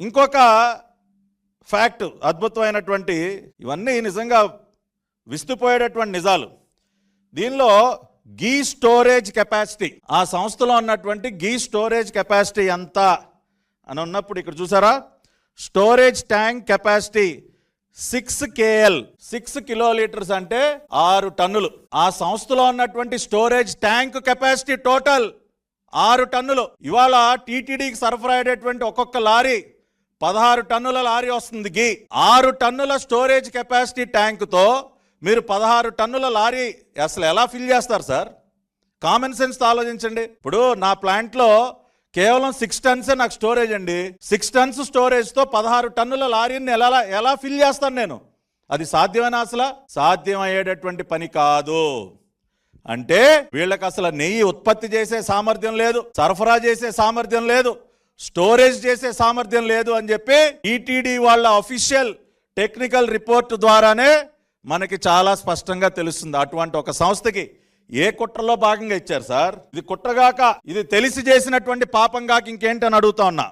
ఇంకొక ఫ్యాక్ట్ అద్భుతమైనటువంటి ఇవన్నీ నిజంగా విస్తుపోయేటటువంటి నిజాలు. దీనిలో గీ స్టోరేజ్ కెపాసిటీ ఆ సంస్థలో ఉన్నటువంటి గీ స్టోరేజ్ కెపాసిటీ ఎంత అని ఉన్నప్పుడు ఇక్కడ చూసారా? Storage tank capacity six KL six kilolitres అంటే ఆరు టన్నులు. ఆ సంస్థలో ఉన్నటువంటి స్టోరేజ్ ట్యాంక్ కెపాసిటీ టోటల్ ఆరు టన్నులు. ఇవాళ టీటీడీకి సరఫరా అయ్యేటువంటి ఒక్కొక్క లారీ పదహారు టన్నుల లారీ వస్తుంది గీ. ఆరు టన్నుల స్టోరేజ్ కెపాసిటీ ట్యాంకుతో మీరు పదహారు టన్నుల లారీ అసలు ఎలా ఫిల్ చేస్తారు సార్? కామన్ సెన్స్ ఆలోచించండి. ఇప్పుడు నా ప్లాంట్లో కేవలం సిక్స్ టన్సే నాకు స్టోరేజ్ అండి. సిక్స్ టన్స్ స్టోరేజ్తో పదహారు టన్నుల లారీని ఎలా ఎలా ఫిల్ చేస్తాను నేను? అది సాధ్యమైన అసలు? సాధ్యమయ్యేటటువంటి పని కాదు. అంటే వీళ్ళకి అసలు నెయ్యి ఉత్పత్తి చేసే సామర్థ్యం లేదు సరఫరా చేసే సామర్థ్యం లేదు. స్టోరేజ్ చేసే సామర్థ్యం లేదు అని చెప్పి ఈటీడీ వాళ్ళ అఫీషియల్ టెక్నికల్ రిపోర్ట్ ద్వారానే మనకి చాలా స్పష్టంగా తెలుస్తుంది. అటువంటి ఒక సంస్థకి ఏ కుట్రలో భాగంగా ఇచ్చారు సార్? ఇది కుట్రగాక ఇది తెలిసి చేసినటువంటి పాపం కాక ఇంకేంటని అడుగుతా ఉన్నా.